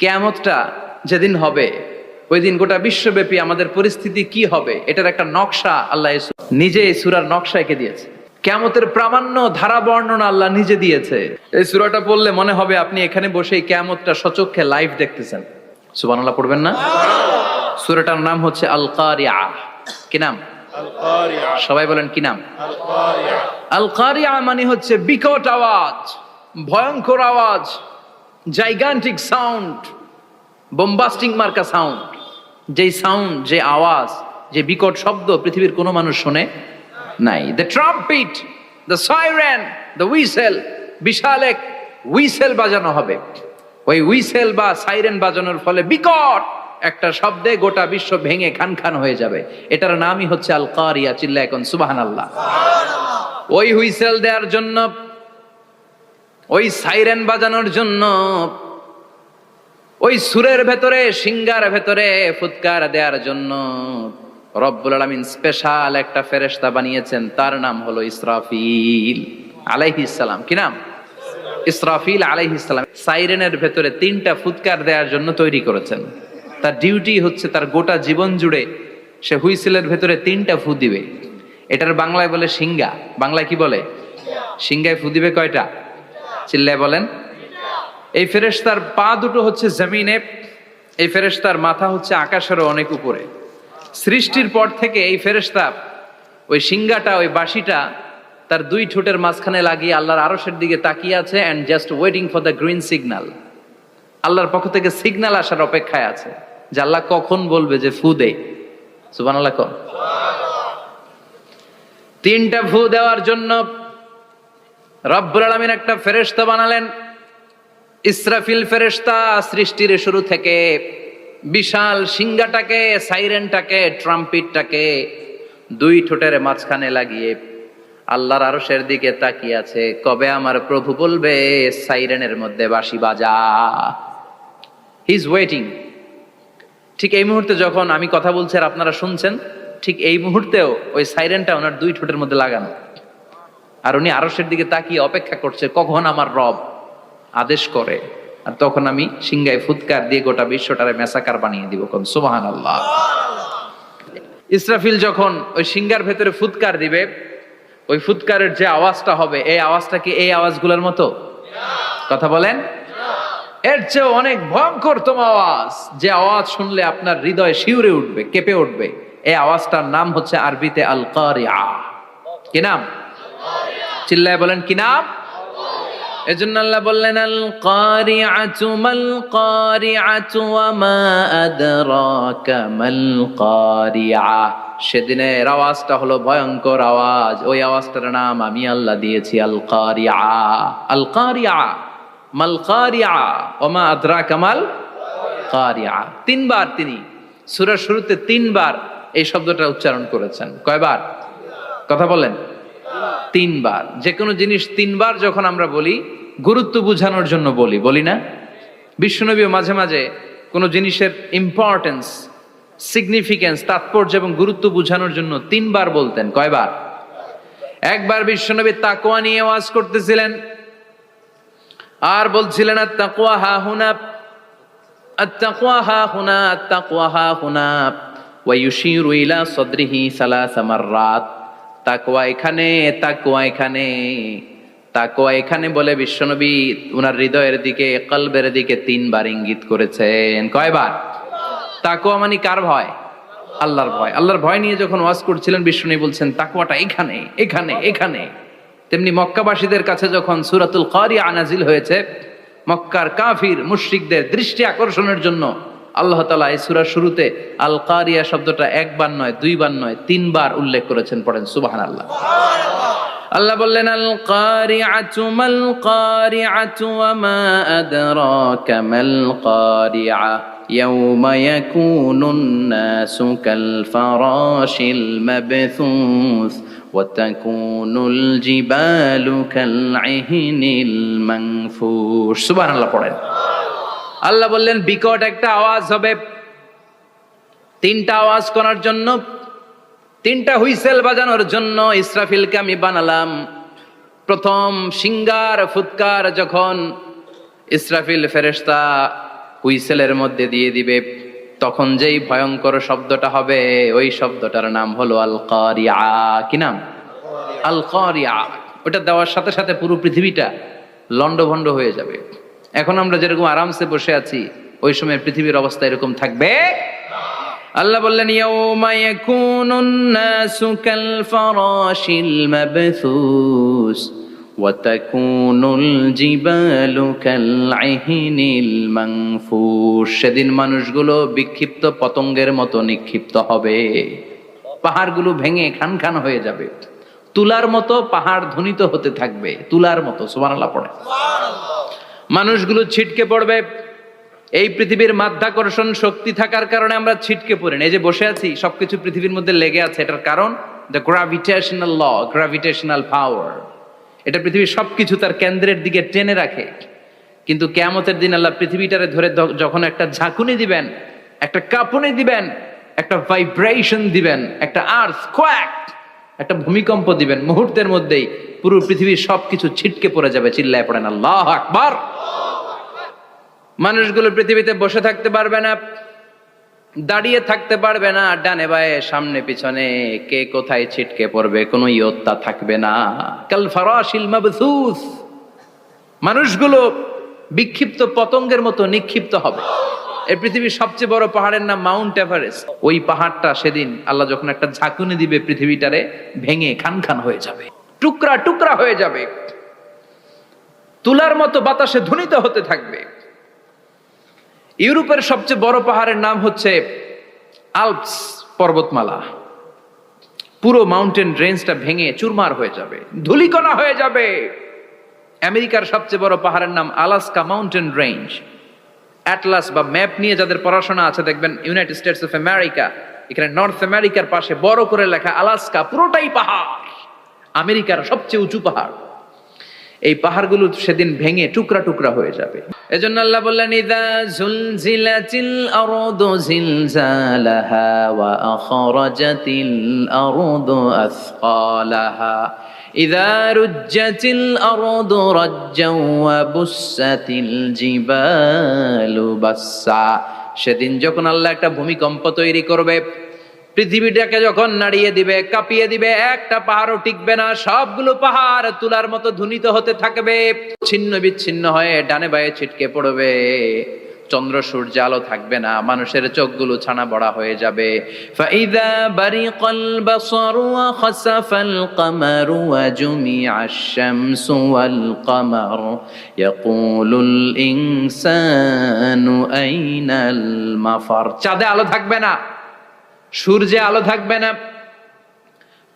কেয়ামতটা যেদিন হবে ওই দিন গোটা বিশ্বব্যাপী আমাদের পরিস্থিতি কি হবে এটার একটা নকশা আল্লাহ নিজে এই সুরার নকশা এঁকে দিয়েছে। কেয়ামতের প্রামাণ্য ধারা বর্ণনা আল্লাহ নিজে দিয়েছে। এই সুরাটা পড়লে মনে হবে আপনি এখানে বসে এই কেয়ামতটা সচক্ষে লাইভ দেখতেছেন। সুবহানাল্লাহ পড়বেন না? সুরাটার নাম হচ্ছে আল কারিয়া কি নাম? সবাই বলেন কি নাম? আল কারিয়া মানে হচ্ছে বিকট আওয়াজ ভয়ঙ্কর আওয়াজ। জাইগান্টিক সাউন্ড বোম্বাস্টিং মার্কা সাউন্ড যেই সাউন্ড যে আওয়াজ, যে বিকট শব্দ পৃথিবীর কোনো মানুষ শোনে নাই। The trumpet the siren the whistle বিশাল এক উইসেল বাজানো হবে। ওই উইসেল বা সাইরেন বাজানোর ফলে বিকট একটা শব্দে গোটা বিশ্ব ভেঙে খান খান হয়ে যাবে। এটার নামই হচ্ছে আল কারিয়া চিল্লা এখন সুবাহান আল্লাহ ওই হুইসেল দেওয়ার জন্য ওই সাইরেন বাজানোর জন্য ওই সুরের ভেতরে, সিঙ্গার ভেতরে ফুৎকার দেওয়ার জন্য রব্বুল আলমিন স্পেশাল একটা ফেরেশতা বানিয়েছেন। তার নাম হলো ইসরাফিল আলাইহিস সালাম। কি নাম? ইসরাফিল আলাইহিস সালাম। সাইরেনের ভেতরে তিনটা ফুৎকার দেওয়ার জন্য তৈরি করেছেন। তার ডিউটি হচ্ছে তার গোটা জীবন জুড়ে সে হুইসেলের ভেতরে তিনটা ফু দিবে। এটার বাংলায় বলে সিঙ্গা। বাংলায় কি বলে? সিঙ্গায় ফু দিবে কয়টা? চিল্লায় বলেন। এই ফেরেশতার পা দুটো হচ্ছে জমিনে, এই ফেরেশতার মাথা হচ্ছে আকাশেরও অনেক উপরে। সৃষ্টির পর থেকে এই ফেরেশতা ওই সিঙ্গাটা ওই বাঁশিটা তার দুই ঠোঁটের মাঝখানে লাগিয়ে আল্লাহর আরশের দিকে তাকিয়ে আছে and just waiting for the green signal আল্লাহর পক্ষ থেকে সিগন্যাল আসার অপেক্ষায় আছে যে আল্লাহ কখন বলবে যে ফু দে। তিনটা ফু দেওয়ার জন্য রব্বুল আলমিন একটা ফেরেশতা বানালেন। ইসরাফিল ফেরেশতা সৃষ্টির শুরু থেকে বিশাল সিংহাটাকে, সাইরেনটাকে, ট্রাম্পিটটাকে দুই ঠোঁটের মাঝখানে লাগিয়ে আল্লাহর আরশের দিকে তাকিয়ে আছে। কবে আমার প্রভু বলবে, সাইরেনের মধ্যে বাঁশি বাজা। হি ইজ ওয়েটিং ঠিক এই মুহূর্তে যখন আমি কথা বলছি আর আপনারা শুনছেন, ঠিক এই মুহূর্তেও ওই সাইরেনটা ওনার দুই ঠোঁটের মধ্যে লাগানো। আর উনি আরশের দিকে তাকিয়ে অপেক্ষা করছে, কখন আমার রব আদেশ করে? আর তখন আমি সিংগায় ফুৎকার দিয়ে গোটা বিশ্বটারে মেসাকার বানিয়ে দিব কোন সুবাহান আল্লাহ ইসরাফিল যখন ওই সিঙ্গার ভেতরে ফুৎকার দিবে, ওই ফুৎকারের যে আওয়াজটা হবে, এই আওয়াজটা কি এই আওয়াজগুলোর মতো? কথা বলেন? এর চেয়ে অনেক ভয়ঙ্কর ভয়ঙ্করতম আওয়াজ। যে আওয়াজ শুনলে আপনার হৃদয় শিউরে উঠবে, কেঁপে উঠবে। এই আওয়াজটার নাম হচ্ছে আরবিতে আল কারিয়া কি নাম? চিল্লায় বলেন, কি নাম? এজন্য আল্লাহ বললেন আল কারিআতু মাল কারিআতু ওয়া মা আদরাকা মাল কারিআ সেদিনের আওয়াজটা হলো ভয়ঙ্কর আওয়াজ। ওই আওয়াজটার নাম আমি আল্লাহ দিয়েছি আল কারিআ আল কারিআ মাল কারিআ ওয়া মা আদরাকা মাল কারিআ তিনবার তিনি সূরার শুরুতে তিনবার এই শব্দটা উচ্চারণ করেছেন। কয়বার? কথা বলেন। তিনবার। যে কোনো জিনিস তিনবার যখন আমরা বলি, গুরুত্ব বোঝানোর জন্য বলি বলি না? বিশ্বনবীও মাঝে মাঝে কোনো জিনিসের ইম্পর্টেন্স সিগনিফিকেন্স তাৎপর্য এবং গুরুত্ব বোঝানোর জন্য তিনবার বলতেন। কয়বার? একবার বিশ্বনবী তাকোয়া নিয়ে ওয়াজ করতেছিলেন। আর বলছিলেন তাকোয়া হা হুনা তাকোয়া হা হুনা তাকোয়া হা হুনা ওয়াইশিরু ইলা সদরিহি সালাসা মাররাত। তাকওয়া এখানে তাকওয়া এখানে। তাকওয়া এখানে বলে বিশ্বনবী উনার হৃদয়ের দিকে, কলবের দিকে তিনবার ইঙ্গিত করেছেন। কয়বার? তাকওয়া মানে কার ভয়? আল্লাহর ভয়। আল্লাহর ভয় নিয়ে যখন ওয়াজ করছিলেন, বিশ্বনবী বলছেন, তাকওয়াটা এখানে এখানে এখানে। তেমনি মক্কাবাসীদের কাছে যখন সুরাতুল কারিয়া আনাজিল হয়েছে, মক্কার কাফির, মুশরিকদের দৃষ্টি আকর্ষণের জন্য আল্লাহ তালা এই সুরার শুরুতে আল কারিয়া শব্দটা একবার নয়, দুইবার নয়, তিনবার উল্লেখ করেছেন, পড়েন সুবাহান আল্লাহ আল্লাহ বললেন আল কারিআতু মাল কারিআতু ওয়া মা আদরাকা মাল কারিআ ইয়াউমা ইয়াকুনুন নাসু কাল ফারাশিল মাবথুস ওয়া তাকুনুল জিবালু কাল ইহনিল মানফুস সুবহানাল্লাহ, পড়েন। আল্লাহ বললেন, বিকট একটা আওয়াজ হবে। তিনটা আওয়াজ করার জন্য, তিনটা হুইসেল বাজানোর জন্য ইসরাফিলকে আমি বানালাম। প্রথম সিঙ্গার, ফুৎকার যখন ইসরাফিল ফেরেশতা হুইসেলের মধ্যে দিয়ে দিবে, তখন যেই ভয়ঙ্কর শব্দটা হবে, ওই শব্দটার নাম হলো আল কারিয়া কি নাম? আল কারিয়া ওটা দেওয়ার সাথে সাথে পুরো পৃথিবীটা লন্ডভন্ড হয়ে যাবে। এখন আমরা যেরকম আরামসে বসে আছি, ওই সময় পৃথিবীর অবস্থা এরকম থাকবে? আল্লাহ বললেন সেদিন মানুষগুলো বিক্ষিপ্ত পতঙ্গের মতো নিক্ষিপ্ত হবে। পাহাড়গুলো ভেঙে খান খান হয়ে যাবে। তুলার মতো পাহাড় ধ্বনিত হতে থাকবে। তুলার মতো, সুবহানাল্লাহ পড়ে। মানুষগুলো ছিটকে পড়বে। এই পৃথিবীর মাধ্যাকর্ষণ শক্তি থাকার কারণে আমরা ছিটকে পড়ি এই যে বসে আছি, সবকিছু পৃথিবীর মধ্যে লেগে আছে। এটার কারণ the gravitational law gravitational power এটা পৃথিবীর সবকিছু তার কেন্দ্রের দিকে টেনে রাখে। কিন্তু কেয়ামতের দিন আল্লাহ পৃথিবীটারে ধরে যখন একটা ঝাঁকুনি দিবেন, একটা কাঁপুনি দিবেন, একটা ভাইব্রেশন দিবেন, একটা আর্থ একটা ভূমিকম্প দিবেন মুহূর্তের মধ্যেই পুরো পৃথিবীর সবকিছু ছিটকে পড়ে যাবে, চিল্লায় পড়েন আল্লাহ আকবার। মানুষগুলো পৃথিবীতে বসে থাকতে পারবে না, দাঁড়িয়ে থাকতে পারবে না, ডানে বায়ে, সামনে পিছনে, কে কোথায় ছিটকে পড়বে, কোনো ইয়ত্তা থাকবে না। কাল ফারাশিল মানুষগুলো বিক্ষিপ্ত পতঙ্গের মতো নিক্ষিপ্ত হবে। এই পৃথিবীর সবচেয়ে বড় পাহাড়ের নাম মাউন্ট এভারেস্ট। ওই পাহাড়টা সেদিন আল্লাহ যখন একটা ঝাঁকুনি দিবে পৃথিবীটারে, ভেঙে খান খান হয়ে যাবে। টুকরা টুকরা হয়ে যাবে। তুলার মতো বাতাসে ধ্বনিত হতে থাকবে। ইউরোপের সবচেয়ে বড় পাহাড়ের নাম হচ্ছে আলপস পর্বতমালা। পুরো মাউন্টেন রেঞ্জটা ভেঙে চুরমার হয়ে যাবে, ধুলিকণা হয়ে যাবে। আমেরিকার সবচেয়ে বড় পাহাড়ের নাম আলাস্কা মাউন্টেন রেঞ্জ। অ্যাটলাস বা ম্যাপ নিয়ে যাদের পড়াশোনা আছে, দেখবেন ইউনাইটেড স্টেটস অফ আমেরিকা, এখানে নর্থ আমেরিকার পাশে বড় করে লেখা আলাস্কা, পুরোটাই পাহাড়। আমেরিকার সবচেয়ে উঁচু পাহাড়। এই পাহাড়গুলো সেদিন ভেঙে টুকরা টুকরা হয়ে যাবে। এজন্য আল্লাহ বললেন, ইদা জুলজিলাতিল আরদু জিলজালাহা ওয়া আখরাজাতিল আরদু আসকালাহা। ইদা রুজ্জাতিল আরদু রাজ্জাও ওয়া বুসাতিল জিবালু বাসসা। সেদিন যখন আল্লাহ একটা ভূমিকম্প তৈরি করবে পৃথিবীটাকে যখন নাড়িয়ে দিবে, কাঁপিয়ে দিবে, একটা পাহাড়ও টিকবে না, সবগুলো পাহাড় তুলার মতো ধুনিত হতে থাকবে, ছিন্ন বিচ্ছিন্ন হয়ে ডানে বায়ে ছিটকে পড়বে। চন্দ্র সূর্য আলো থাকবে না, মানুষের চোখগুলো ছানা বড়া হয়ে যাবে। ফাইদা বারিকাল বাসারু ওয়া খাসাফাল কামারু ওয়া জুমিআশ শামসু ওয়াল কামার। ইয়াকুলুল ইনসানু আইনাল মাফার। চাঁদে আলো থাকবে না। সূর্যে আলো থাকবে না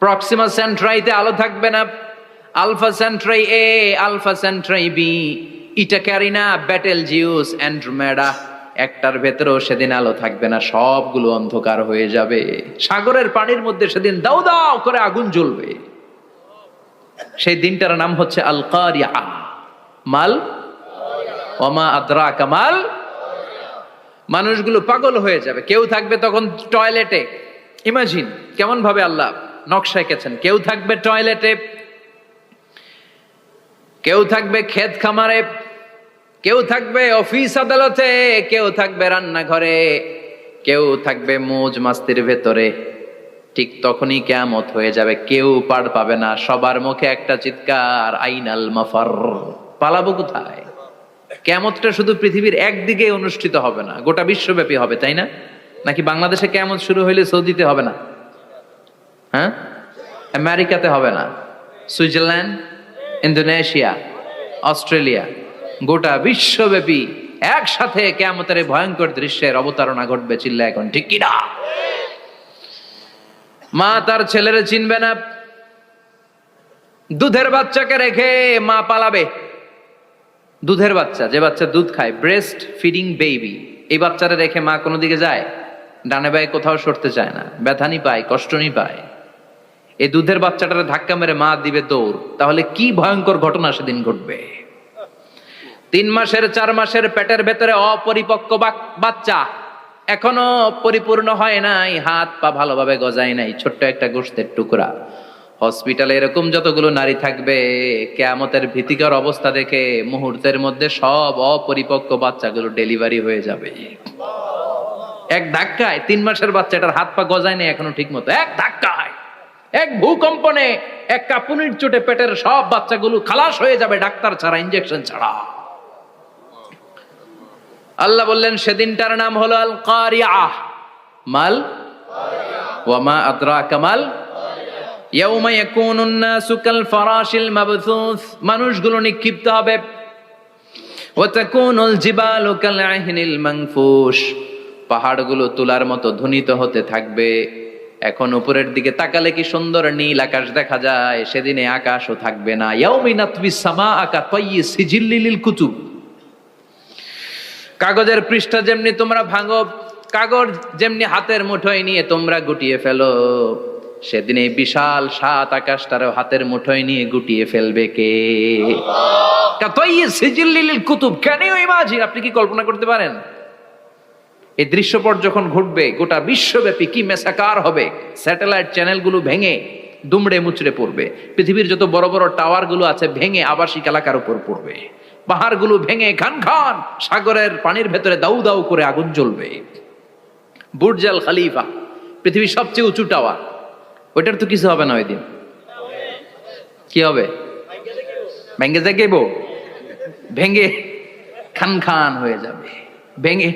প্রক্সিমা সেন্ট্রাইতে আলো থাকবে না Alpha Centauri A Alpha Centauri B Eta Carinae Betelgeuse, Andromeda, একটার ভেতরেও সেদিন আলো থাকবে না, সবগুলো অন্ধকার হয়ে যাবে। সাগরের পানির মধ্যে সেদিন দাউ দাউ করে আগুন জ্বলবে। সেই দিনটার নাম হচ্ছে আল কারিয়া মাল? ওমা আদ্রা কামাল মানুষগুলো পাগল হয়ে যাবে। কেউ থাকবে তখন টয়লেটে ইমাজিন কেমন ভাবে আল্লাহ নকশা এঁকেছেন কেউ থাকবে টয়লেটে কেউ থাকবে ক্ষেত খামারে, কেউ থাকবে অফিস আদালতে, কেউ থাকবে রান্নাঘরে, কেউ থাকবে মোজ মাস্তির ভেতরে। ঠিক তখনই কেয়ামত হয়ে যাবে। কেউ পার পাবে না। সবার মুখে একটা চিৎকার, আইনাল মাফার। পালাবো কোথায়? কেমতটা শুধু পৃথিবীর একদিকে অনুষ্ঠিত হবে না, গোটা বিশ্বব্যাপী হবে, তাই না? নাকি বাংলাদেশে কেমত শুরু হইলে সৌদিতে হবে না? হ্যাঁ? আমেরিকাতে হবে না। সুইজারল্যান্ড, ইন্দোনেশিয়া, অস্ট্রেলিয়া, গোটা বিশ্বব্যাপী একসাথে কেমতের ভয়ঙ্কর দৃশ্যের অবতারণা ঘটবে, চিল্লা এখন, ঠিক কিনা মা তার ছেলেরে চিনবে না। দুধের বাচ্চাকে রেখে মা পালাবে। দুধের বাচ্চা, যে বাচ্চা দুধ খায় ব্রেস্ট ফিডিং বেবি এই বাচ্চারা রেখে মা কোনো দিকে যায়, ডানে বায়ে কোথাও সরতে চায় না ব্যথানি পায় কষ্টনি পায়। এই দুধের বাচ্চাটারে ধাক্কা মেরে মা দিবে দৌড়, তাহলে কি ভয়ঙ্কর ঘটনা সেদিন ঘটবে? তিন মাসের, চার মাসের পেটের ভেতরে অপরিপক্ক বাচ্চা, এখনও পরিপূর্ণ হয় নাই, হাত পা ভালোভাবে গজায় নাই, ছোট্ট একটা গোষ্ঠের টুকরা। হসপিটালে এরকম যতগুলো নারী থাকবে, কেয়ামতের ভীতিকর অবস্থা দেখে মুহূর্তের মধ্যে সব অপরিপক্ক বাচ্চাগুলো ডেলিভারি হয়ে যাবে। এক ধাক্কায়, তিন মাসের বাচ্চাটার হাত পা গজায় নেই এখনও ঠিক মতো এক ধাক্কায়, এক ভূকম্পনে, এক কাপুনির চোটে পেটের সব বাচ্চাগুলো খালাস হয়ে যাবে ডাক্তার ছাড়া ইঞ্জেকশন ছাড়া। আল্লাহ বললেন, সেদিনটার নাম হলো আল কারিয়া মাল ওয়ামা আদ্রা কামাল ইয়াউমা ইয়াকুনুন নাসু কাল ফারাশিল মাবথুস মানুষগুলো নিক্ষিপ্ত হবে। পাহাড়গুলো তুলার মতো ধ্বনিত হতে থাকবে। এখন উপরের দিকে তাকালে কি সুন্দর নীল আকাশ দেখা যায়, সেদিনে আকাশও থাকবে না। সামা আকা কুতুব। কাগজের পৃষ্ঠা যেমনি তোমরা ভাঙো, কাগজ যেমনি হাতের মুঠোয় নিয়ে তোমরা গুটিয়ে ফেলো। সেদিন এই বিশাল সাত আকাশটারও হাতের মুঠোয় নিয়ে গুটিয়ে ফেলবে কে? কুতুব, কেন ইমাজিন আপনি কি কল্পনা করতে পারেন? এই দৃশ্যপট যখন ঘটবে, গোটা বিশ্বব্যাপী কি মেসাকার হবে? স্যাটেলাইট চ্যানেলগুলো ভেঙে দুমড়ে মুচড়ে পড়বে। পৃথিবীর যত বড় বড় টাওয়ারগুলো আছে, ভেঙে আবাসিক এলাকার উপর পড়বে। পাহাড়গুলো ভেঙে খান খান সাগরের পানির ভেতরে দাউ দাউ করে আগুন জ্বলবে। বুর্জাল খালিফা, পৃথিবীর সবচেয়ে উঁচু টাওয়ার ওইটার তো কিছু হবে না ওই দিন কি হবে ভেঙে যাইব ভেঙে খান খান হয়ে যাবে ভেঙে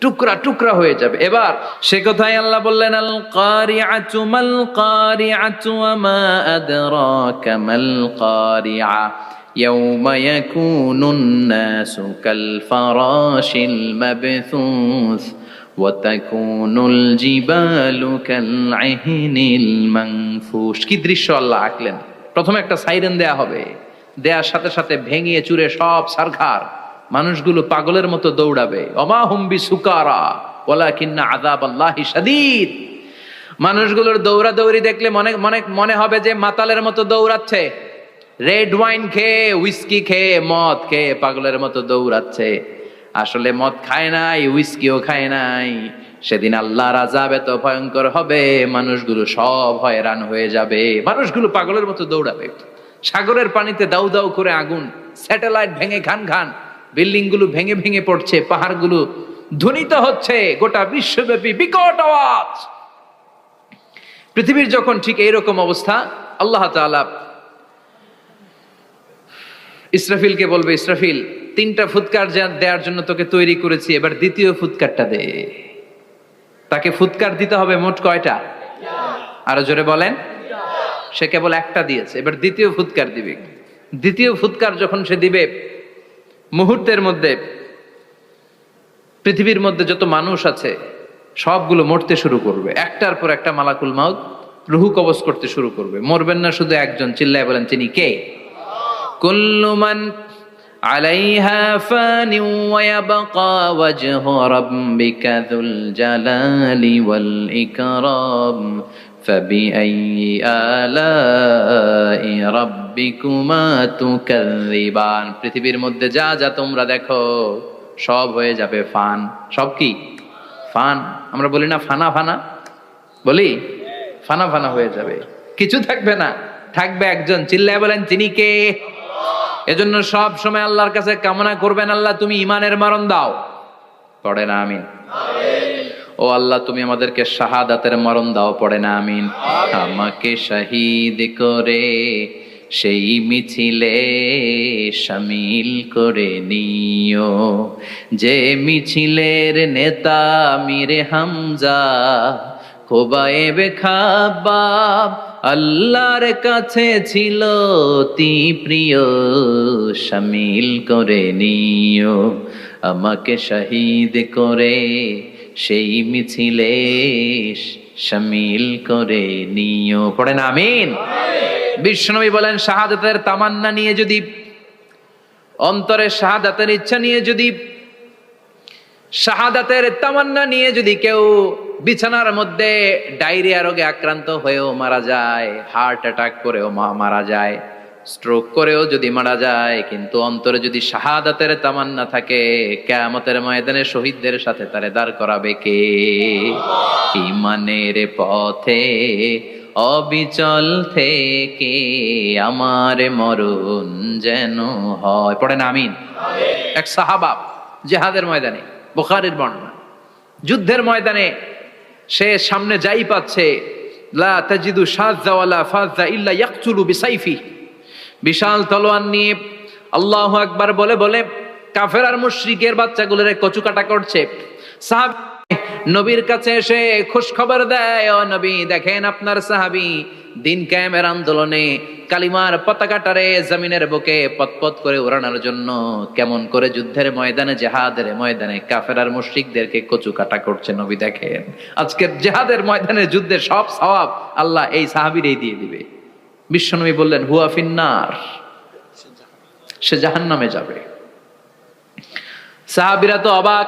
টুকরা টুকরা হয়ে যাবে এবার সে কথাই আল্লাহ বললেন আল কারিআতু মাল কারিআতু ওয়া মা আদরাকা মাল কারিআ يوم يكون الناس كالفراش المبثوث কি দৃশ্য আল্লাহ আঁকলেন? প্রথমে একটা সাইরেন দেয়া হবে। দেয়ার সাথে সাথে ভেঙে চুরে সব সারখার মানুষগুলো পাগলের মতো দৌড়াবে। অমাহম্বি সুকারা ওলা কিন্না আদাব আল্লাহ সাদিদ মানুষগুলোর দৌড়াদৌড়ি দেখলে মনে মনে মনে হবে যে মাতালের মতো দৌড়াচ্ছে। রেড ওয়াইন খেয়ে উইস্কি খেয়ে, মদ খেয়ে পাগলের মতো দৌড়াচ্ছে। আসলে মদ খায় নাই উইস্কিও খায় নাই। সেদিন আল্লাহর আজাব এত ভয়ঙ্কর হবে, মানুষগুলো সব হয়রান হয়ে যাবে। মানুষগুলো পাগলের মতো দৌড়াবে। সাগরের পানিতে দাউ দাউ করে আগুন, স্যাটেলাইট ভেঙে খান খান বিল্ডিংগুলো ভেঙে ভেঙে পড়ছে, পাহাড়গুলো ধ্বনিত হচ্ছে, গোটা বিশ্বব্যাপী বিকট আওয়াজ। পৃথিবীর যখন ঠিক এইরকম অবস্থা, আল্লাহ তাআলা ইসরাফিলকে বলবে, ইসরাফিল, তিনটা ফুৎকার দেওয়ার জন্য তোকে তৈরি করেছি, এবার দ্বিতীয় ফুৎকারটা দে। তাকে ফুৎকার দিতে হবে মোট কয়টা? আরও জোরে বলেন। সে কেবল একটা দিয়েছে, এবার দ্বিতীয় ফুৎকার দিবে। দ্বিতীয় ফুৎকার যখন সে দিবে, মুহূর্তের মধ্যে, পৃথিবীর মধ্যে যত মানুষ আছে, সবগুলো মরতে শুরু করবে। একটার পর একটা মালাকুল মাউত, রুহু কবজ করতে শুরু করবে। মরবেন না শুধু একজন, চিল্লায় বলেন, তিনি কে? كل من عليها فان ويبقى وجه ربك ذو الجلال والإكرام فبأي آلاء ربكما تكذبان পৃথিবীর মধ্যে যা যা তোমরা দেখো সব হয়ে যাবে ফান সব কি ফান আমরা বলি না ফানা ফানা বলি ফানা ফানা হয়ে যাবে কিছু থাকবে না থাকবে একজন চিল্লায় বলেন তিনি কে এজন্য সব সময় আল্লাহর কাছে কামনা করবেন, আল্লাহ তুমি ইমানের মরণ দাও। পড়ে না, আমিন। ও আল্লাহ, তুমি আমাদেরকে শাহাদাতের মরণ দাও, পড়ে না, আমিন। আমাকে শহীদ করে, সেই মিছিলে সামিল করে নিও। যে মিছিলের নেতা মিরে হামজা, খোবায়েবে খাবাব আল্লাহর কাছে ছিল অতি প্রিয় শামিল করে নিও। আমাকে শহীদ করে সেই মিছিলে শামিল করে নিও। পড়েন আমিন। বিশ্বনবী বলেন, শাহাদাতের তামান্না নিয়ে যদি, অন্তরে শাহাদাতের ইচ্ছা নিয়ে যদি, শাহাদাতের তামান্না নিয়ে যদি কেউ বিছানার মধ্যে ডায়রিয়া রোগে আক্রান্ত হয়েও মারা যায়, হার্ট অ্যাটাক করেও মারা যায়, স্ট্রোক করেও যদি মারা যায়, কিন্তু অন্তরে যদি শাহাদাতের তামান্না থাকে, কেয়ামতের ময়দানে শহীদদের সাথে তারে দাঁড় করাবে কে? ইমানের পথে, অবিচল থেকে আমার মরণ যেন হয়। পড়েন, আমিন। এক সাহাবাব জেহাদের ময়দানে, বুখারীর বর্ণনা, যুদ্ধের ময়দানে সে সামনে যাই পাচ্ছে, লা তাজিদু শাযা ওয়ালা ফাযা ইল্লা বিসাইফি। বিশাল তলোয়ার নিয়ে আল্লাহ আকবার বলে বলে কাফের আর মুশরিকের বাচ্চাগুলোর কচু কাটা করছে। সাহাব নবীর কাছে এসে খুশ খবর দেয়, ও নবী, দেখেন আপনার সাহাবী দিন কায়েমের আন্দোলনে কালিমার পতাকাটারে জমিনের বুকে পতপত করে উড়ানোর জন্য কেমন করে যুদ্ধের ময়দানে, জেহাদের ময়দানে কাফের আর মুশরিকদেরকে কচু কাটা করছে। নবী, দেখেন, আজকের জেহাদের ময়দানে যুদ্ধের সব সওয়াব আল্লাহ এই সাহাবীরই দিয়ে দিবে। বিশ্বনবী বললেন, হুয়া ফিন্নার, সে জাহান নামে যাবে। সাহাবিরা তো অবাক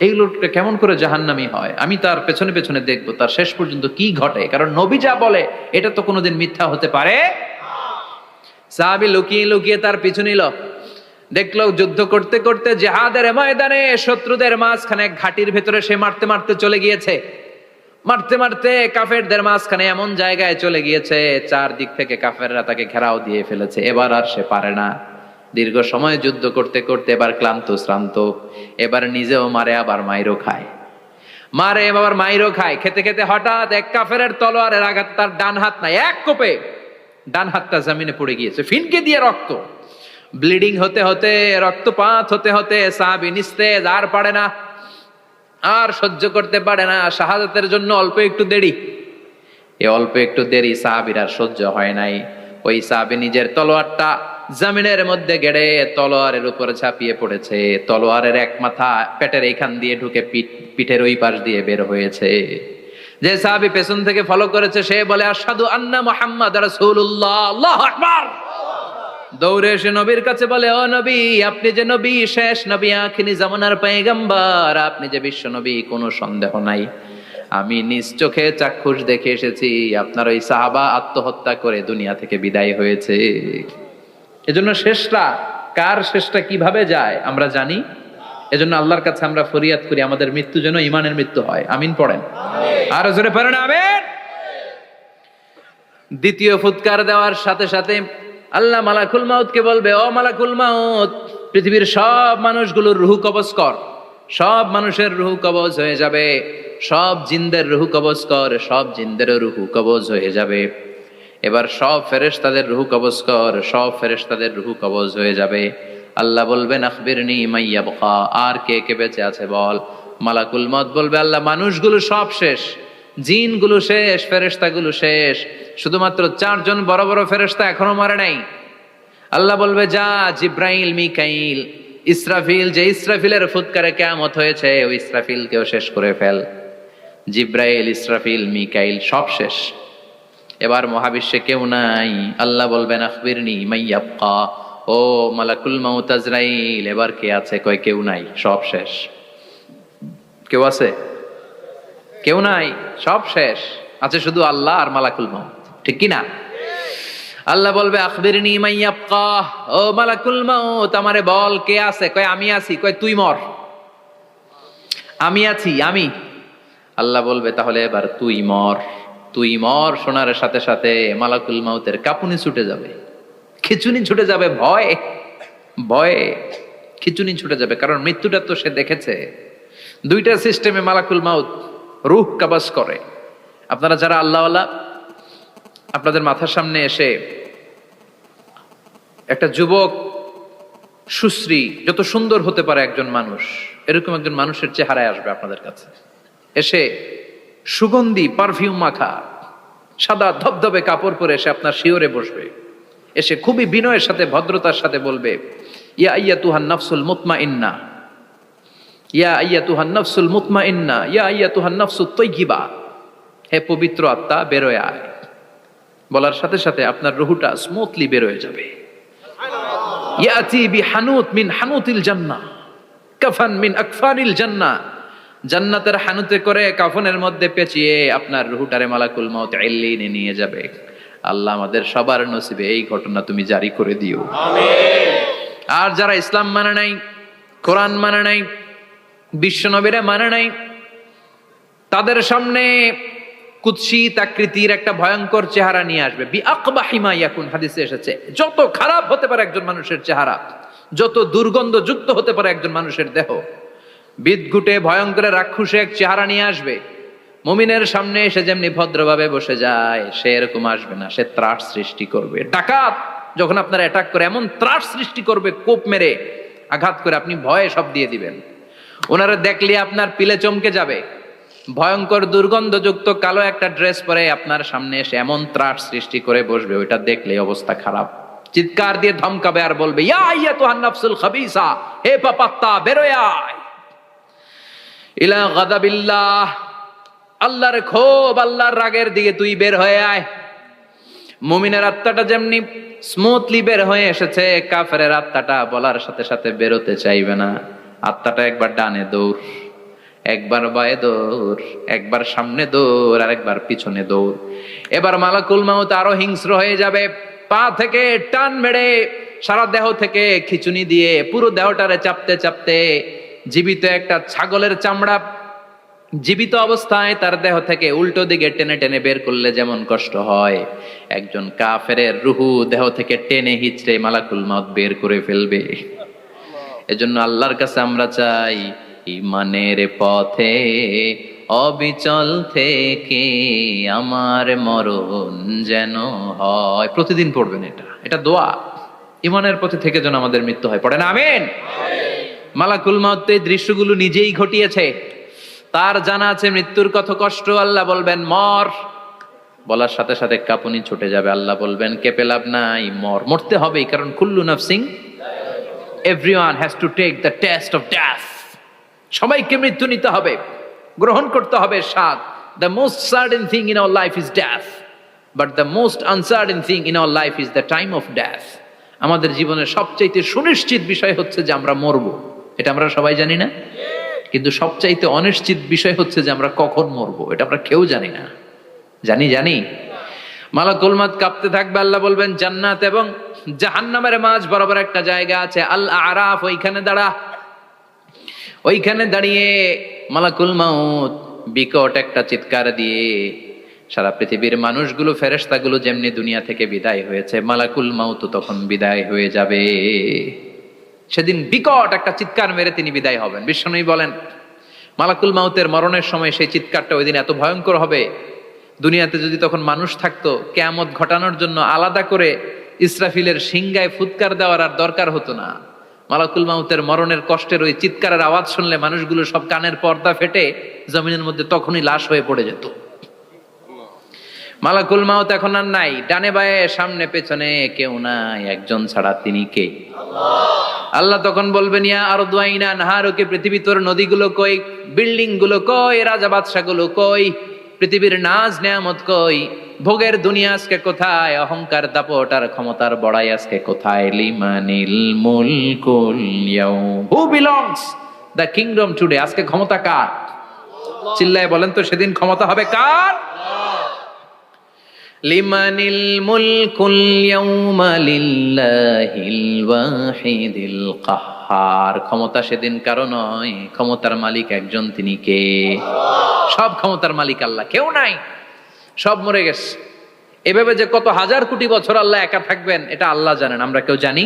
এই লোকটা কেমন করে জাহান্নামি হয়? আমি তার পেছনে পেছনে দেখব, তার শেষ পর্যন্ত কি ঘটে? কারণ নবী যা বলে, এটা তো কোনোদিন মিথ্যা হতে পারে? সাহাবি লুকিয়ে লুকিয়ে তার পিছু নিল। দেখল যুদ্ধ করতে করতে জেহাদের ময়দানে শত্রুদের মাঝখানে ঘাটির ভেতরে সে মারতে মারতে চলে গিয়েছে। মারতে মারতে কাফেরদের মাঝখানে এমন জায়গায় চলে গিয়েছে, চারদিক থেকে কাফেররা তাকে ঘেরাও দিয়ে ফেলেছে। এবার আর সে পারে না। দীর্ঘ সময় যুদ্ধ করতে করতে এবার ক্লান্ত, শ্রান্ত। এবার নিজেও মারে, আবার মাইরও খায়। মারে, আবার মাইরও খায়। খেতে খেতে হঠাৎ এক কাফেরের তলোয়ারের আঘাত, তার ডান হাত নাই, এক কোপে ডান হাতটা জমিনে পড়ে গিয়েছে। ফিনকে দিয়ে রক্ত। ব্লিডিং হতে হতে, রক্তপাত হতে হতে সাহাবি নিস্তেজ, আর পারে না। আর সহ্য করতে পারে না। শাহাদাতের জন্য অল্প একটু দেরি। এ অল্প একটু দেরি সাহাবির আর সহ্য হয় নাই। ওই সাহাবি নিজের তলোয়ারটা জামিনের মধ্যে গেড়ে তলোয়ারের উপর ঝাঁপিয়ে পড়েছে। তলোয়ারের এক মাথা পেটের এইখান দিয়ে ঢুকে পিঠ, পিঠের ওই পাশ দিয়ে বের হয়েছে। যে সাহাবি পেছন থেকে ফলো করেছে, সে বলে আসাদু আন্না মোহাম্মদ আকবার। দৌড়ে এসে নবীর কাছে বলে, ও নবী, আপনি যে নবী, শেষ নবী আখিনি জামানার পাইগাম্বার আপনি যে বিশ্ব নবী, কোনো সন্দেহ নাই। আমি নিজ চোখে চাক্ষুষ দেখে এসেছি, আপনার ওই সাহাবা আত্মহত্যা করে দুনিয়া থেকে বিদায় হয়েছে। এজন্য শেষটা কার শেষটা কীভাবে যায় আমরা জানি। এজন্য আল্লাহর কাছে আমরা ফরিয়াদ করি আমাদের মৃত্যু যেন ইমানের মৃত্যু হয়। আমিন পড়েন। আর জোরে পড়েন আমিন। দ্বিতীয় ফুৎকার দেওয়ার সাথে সাথে আল্লাহ মালাকুল মাউতকে বলবে ও মালাকুল মাউত পৃথিবীর সব মানুষগুলোর রুহু কবজ কর। সব মানুষের রুহু কবজ হয়ে যাবে। সব জিনদের রুহু কবজ কর। সব জিনদের রুহু কবজ হয়ে যাবে। এবার সব ফেরেশতাদের রুহু কবজ কর, সব ফেরেশতাদের রুহু কবজ হয়ে যাবে। আল্লাহ বলবেন, আখবিরনি মাইয়া বখা আর কে কে বেঁচে আছে বল। মালাকুল মত বলবে, আল্লাহ, মানুষগুলো সব শেষ, জিনগুলো শেষ, ফেরেশতাগুলো শেষ। শুধুমাত্র চারজন বড় বড় ফেরেশতা এখনও মারে নাই। আল্লাহ বলবে, যা জিব্রাইল, মিকাইল, ইসরাফিল, যে ইসরাফিলের ফুৎকারে কেমত হয়েছে, ওই ইসরাফিলকেও শেষ করে ফেল। জিব্রাইল, ইসরাফিল, মিকাইল সব শেষ। এবার মহাবিশ্বে কেউ নাই। আল্লাহ বলবেন, আখবিরনি মাইয়াবকা ও মালাকুল মাউত আজরাইল, এবার কে আছে? কয়, কেউ নাই, সব শেষ। কেউ আছে? কেউ নাই, সব শেষ। আছে শুধু আল্লাহ আর মালাকুল মাউত। ঠিক কি না আল্লাহ বলবে, আখবিরনি মাইয়াবকা ও মালাকুল মাউত, আমারে বল, কে আছে? কয়, আমি আছি। কয়, তুই মর। আমি আছি, আমি। আল্লাহ বলবে, তাহলে এবার তুই মর। তুই মর শোনার সাথে সাথে মালাকুল মাউতের কাপুনি ছুটে যাবে। খিচুনি ছুটে যাবে ভয়। ভয়ে খিচুনি ছুটে যাবে, কারণ মৃত্যুটা তো সে দেখেছে। দুইটা সিস্টেমে মালাকুল মাউত রুহ কাবাস করে। আপনারা যারা আল্লাহওয়ালা, আপনাদের মাথার সামনে এসে একটা যুবক, সুশ্রী, যত সুন্দর হতে পারে একজন মানুষ, এরকম একজন মানুষের চেহারায় আসবে আপনাদের কাছে। এসে সুগন্ধি পারফিউম মাখা, সাদা ধবধবে কাপড় পরে এসে আপনার শিওরে বসবে। এসে খুবই বিনয়ের সাথে, ভদ্রতার সাথে বলবে, ইয়া আইয়া তুহান নফসুল মুতমা ইন্না ইয়া আইয়া তুহান নফসুল মুতমা ইন্না ইয়া আইয়া তুহান নফসুল তৈগিবা হে পবিত্র আত্মা, বেরোয় আয়। বলার সাথে সাথে আপনার রুহুটা স্মুথলি বেরোয় যাবে। ইয়াতি বি হানুত মিন হানুতিল জান্নাহ কাফান মিন আকফানিল জান্নাহ জান্নাতের হানুতে করে কাফনের মধ্যে পেঁচিয়ে আপনার রুহুটারে মালাকুল মাউত ইল্লিনে নিয়ে যাবে। আল্লাহ আমাদের সবার নসিবে এই ঘটনা তুমি জারি করে দিও। আর যারা ইসলাম মানে নাই কোরআন মানে নাই বিশ্বনবীরা মানে নাই তাদের সামনে কুৎসিত আকৃতির একটা ভয়ঙ্কর চেহারা নিয়ে আসবে। বি আকবাহিমা ইয়াকুন হাদিসে এসেছে যত খারাপ হতে পারে একজন মানুষের চেহারা যত দুর্গন্ধ যুক্ত হতে পারে একজন মানুষের দেহ বিদঘুটে ভয়ঙ্কর রাক্ষুসে এক চেহারা নিয়ে আসবে। মুমিনের সামনে এসে যেমনি ভদ্রভাবে বসে যায়, সে এরকম আসবে না, সে ত্রাস সৃষ্টি করবে। ডাকাত যখন আপনার অ্যাটাক করে, এমন ত্রাস সৃষ্টি করবে, কোপ মেরে আঘাত করে আপনি ভয়ে সব দিয়ে দিবেন। ওনারা দেখলে আপনার পিলে চমকে যাবে। ভয়ঙ্কর দুর্গন্ধযুক্ত কালো একটা ড্রেস পরে আপনার সামনে এসে এমন ত্রাস সৃষ্টি করে বসবে, ওইটা দেখলে অবস্থা খারাপ। চিৎকার দিয়ে ধমকাবে আর বলবে, ইয়া ইয়া তো হান্নাফসুল খাবিসা, হে পাপাত্তা, বেরোয় আয়। ইলা আল্লাহর ক্ষোভ, আল্লাহর রাগের দিকে তুই বের হয়ে আয়। মুমিনের আত্মাটা যেমনি স্মুথলি বের হয়ে এসেছে কাফের আত্মাটা বলার সাথে সাথে বেরোতে চাইবে না। আত্মাটা একবার ডানে দৌড়, একবার বায়ে দৌড়, একবার সামনে দৌড় আর একবার পিছনে দৌড়। এবার মালাকুল মাউত আরও হিংস্র হয়ে যাবে, পা থেকে টান মেরে সারা দেহ থেকে খিচুনি দিয়ে পুরো দেহটারে চাপতে চাপতে জীবিত একটা ছাগলের চামড়া, জীবিত অবস্থায় তার দেহ থেকে উল্টো দিকে টেনে টেনে বের করলে যেমন কষ্ট হয়। একজন কাফের রুহু দেহ থেকে টেনে হিচড়ে মালাকুল মাউত বের করে ফেলবে। এজন্য আল্লাহর কাছে আমরা চাই, ইমানের পথে, অবিচল থেকে আমার মরণ যেন হয়। প্রতিদিন পড়বেন এটা। এটা দোয়া। ইমানের পথে থেকে যেন আমাদের মৃত্যু হয়। পড়েন, আমেন। মালাকুল মাউত এই দৃশ্যগুলো নিজেই ঘটিয়েছে। তার জানা আছে মৃত্যুর কত কষ্ট, আল্লাহ বলবেন, মর। বলার সাথে সাথে কাপুনি ছুটে যাবে। আল্লাহ বলবেন, কেঁপে লাভ নাই, মর। মরতে হবেই, কারণ খুল্লু নাফসিং everyone has to take the test of death সবাইকে মৃত্যু নিতে হবে, গ্রহণ করতে হবে স্বাদ। The most certain thing in our life is death but the most uncertain thing in our life is the time of death আমাদের জীবনের সবচাইতে সুনিশ্চিত বিষয় হচ্ছে যে আমরা মরবো। এটা আমরা সবাই জানি না? কিন্তু সবচাইতে অনিশ্চিত বিষয় হচ্ছে যে আমরা কখন মরবো, এটা আমরা কেউ জানি না। জানি জানি। মালাকুল মাত কাঁপতে থাকবে, আল্লাহ বলবেন, জান্নাত এবং জাহান্নামের মাঝ বরাবর একটা জায়গা আছে আল আরাফ ওইখানে দাঁড়া। ওইখানে দাঁড়িয়ে মালাকুল মাউত বিকট একটা চিৎকার দিয়ে সারা পৃথিবীর মানুষগুলো, ফেরেশতাগুলো যেমনি দুনিয়া থেকে বিদায় হয়েছে, মালাকুল মাউত তখন বিদায় হয়ে যাবে। সেদিন বিকট একটা চিৎকার মেরে তিনি বিদায় হবেন। বিশ্বনবী বলেন, মালাকুল মাউতের মরণের সময় সেই চিৎকারটা ওই দিন এত ভয়ঙ্কর হবে। দুনিয়াতে যদি তখন মানুষ থাকতো, কেয়ামত ঘটানোর জন্য আলাদা করে ইসরাফিলের সিংগায় ফুৎকার দেওয়ার আর দরকার হতো না। মালাকুল মাউতের মরণের কষ্টের ওই চিৎকারের আওয়াজ শুনলে মানুষগুলো সব কানের পর্দা ফেটে জমিনের মধ্যে তখনই লাশ হয়ে পড়ে যেত। মালাকুল মাউত এখন আর নাই। ডানে বায়ে সামনে পেছনে কেউ নাই। একজন ছাড়া তিনি কে? আল্লাহ। তখন বলবেন ইয়া আর দোয়াইনা নাহারকে পৃথিবী তোর নদীগুলো কই? বিল্ডিংগুলো কই? রাজা বাদশা গুলো কই? পৃথিবীর নাজ নেয়ামত কই? ভোগের দুনিয়া আজকে কোথায়? অহংকার দাপট আর ক্ষমতার বড়াই আজকে কোথায়? লিমানিল মুলকুল who belongs the kingdom today আজকে ক্ষমতা কার? চিল্লায় বলেন তো সেদিন ক্ষমতা হবে কার? লিমানিল মুলকুল ইয়াউমা লিল্লাহিল ওয়াহিদিল কাহ্হার ক্ষমতা সেদিন কারও নয়, ক্ষমতার মালিক একজন তিনি কে? সব ক্ষমতার মালিক আল্লাহ, কেউ নাই। সব মরে গেছে। এভাবে যে কত হাজার কোটি বছর আল্লাহ একা থাকবেন, এটা আল্লাহ জানেন, আমরা কেউ জানি?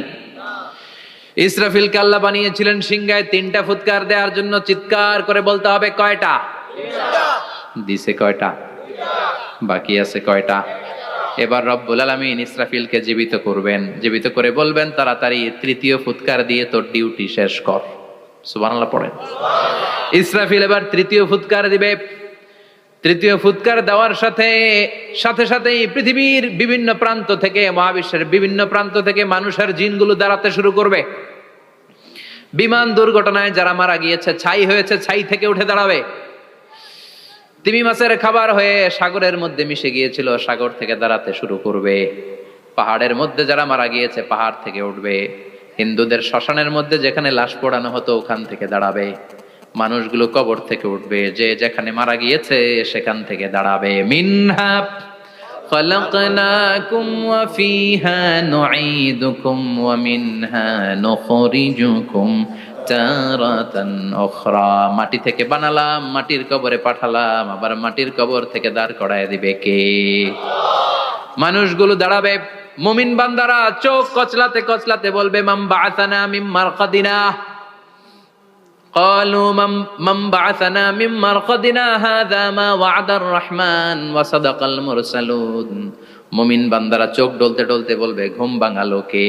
ইসরাফিলকে আল্লাহ বানিয়েছিলেন সিংহায় তিনটা ফুৎকার দেওয়ার জন্য চিৎকার করে বলতে হবে কয়টা? দিছে কয়টা? বাকি আছে কয়টা? এবার রব্বুল আলমিন ইসরাফিলকে জীবিত করবেন। জীবিত করে বলবেন, তাড়াতাড়ি তৃতীয় ফুৎকার দিয়ে তোর ডিউটি শেষ কর। সুবহানাল্লাহ পড়েন। ইসরাফিল এবার তৃতীয় ফুৎকার দিবে। তৃতীয় ফুৎকার দেওয়ার সাথে সাথে সাথেই পৃথিবীর বিভিন্ন প্রান্ত থেকে, মহাবিশ্বের বিভিন্ন প্রান্ত থেকে মানুষের জিনগুলো দাঁড়াতে শুরু করবে। বিমান দুর্ঘটনায় যারা মারা গিয়েছে, ছাই হয়েছে, ছাই থেকে উঠে দাঁড়াবে। তিমি মাছের খাবার হয়ে সাগরের মধ্যে মিশে গিয়েছিল সাগর থেকে দাঁড়াতে শুরু করবে পাহাড়ের মধ্যে যারা মারা গিয়েছে পাহাড় থেকে উঠবে হিন্দুদের শ্মশানের মধ্যে যেখানে লাশ পোড়ানো হতো ওখান থেকে দাঁড়াবে মানুষগুলো কবর থেকে উঠবে যে যেখানে মারা গিয়েছে সেখান থেকে দাঁড়াবে মিনহা خلقناكم وفيها نعيدكم ومنها نخرجكم تارة أخرى মাটি থেকে বানালাম মাটির কবরে পাঠালাম আবার মাটির কবর থেকে দাঁড় করায় দিবে কে মানুষগুলো দাঁড়াবে মুমিন বান্দারা চোখ কচলাতে কচলাতে বলবে মাম বাআসানা মিম মারকাদিনা قالوا من من بعثنا من مرقدنا هذا ما وعد الرحمن وصدق المرسلون মুমিন বান্দারা চোখ ডলতে ডলতে বলবে ঘুম ভাঙালো কে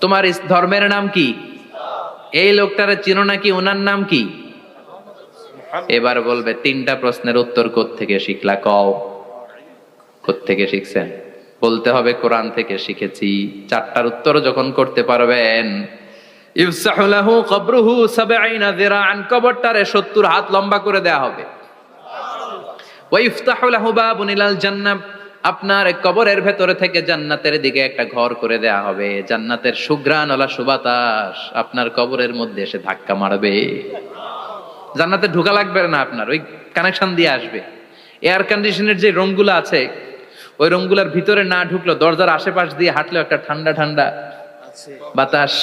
তোমার ইস- ধর্মের নাম কি এই লোকটারে চিনো নাকি? ওনার নাম কি? এবার বলবে তিনটা প্রশ্নের উত্তর থেকে শিখলা? কও। থেকে শিখছেন? বলতে হবে কোরআন থেকে শিখেছি। চারটার উত্তর যখন করতে পারবেন ইফসাহু লাহু কবরুহু সাবঈনা যিরাআন কবরটারে 70 হাত লম্বা করে দেয়া হবে। ওয়া ইফতাহু লাহু বাবুন ইলাল জান্নাহ। আপনার কবরের ভেতরে থেকে জান্নাতের দিকে একটা ঘর করে দেয়া হবে। জান্নাতের সুঘ্রাণওয়ালা সুবাতাস আপনার কবরের মধ্যে এসে ধাক্কা মারবে। জান্নাতে ঢোকা লাগবে না আপনার, ওই কানেকশন দিয়ে আসবে। এয়ার কন্ডিশনের যে রুমগুলো আছে, ওই রুমগুলোর ভিতরে না ঢুকলো, দরজার আশেপাশ দিয়ে হাঁটলেও একটা ঠান্ডা ঠান্ডা বাতাস।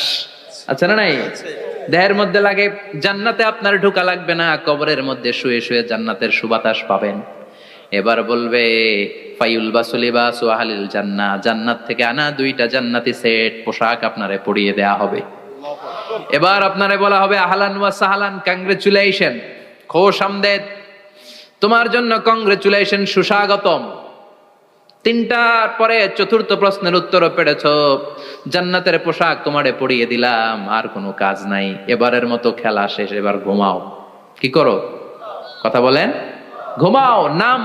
আছে না নাই? দেহের মধ্যে লাগে, জান্নাতে আপনার ঢোকা লাগবে না, কবরের মধ্যে শুয়ে শুয়ে জান্নাতের সুবাতাস পাবেন। এবার বলবে ফাইউল বাসুলি বা সুহালিল জান্না, জান্নাত থেকে আনা দুইটা জান্নাতি সেট, পোশাক আপনারে পরিয়ে দেয়া হবে। এবার আপনারে বলা হবে, আহলান ওয়া সাহালান কংগ্রেচুলেশন খোশ আমদেদ। তোমার জন্য কংগ্রেচুলেশন সুস্বাগতম। তিনটার পরে চতুর্থ প্রশ্নের উত্তরও পেরেছ, জান্নাতের পোশাক তোমারে পরিয়ে দিলাম, আর কোনো কাজ নাই। এবারের মতো খেলা শেষ, এবার ঘুমাও। কি করো? কথা বলেন? ঘুমাও, নাম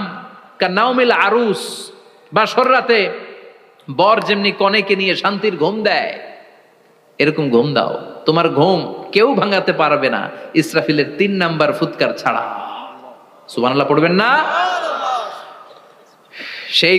নাওমিল আরুস বা সররাতে বর যেমনি কনেকে নিয়ে শান্তির ঘুম দেয়, এরকম ঘুম দাও। তোমার ঘুম কেউ ভাঙাতে পারবে না, ইসরাফিলের তিন নাম্বার ফুৎকার ছাড়া। সুবানাল্লাহ পড়বেন না? সেই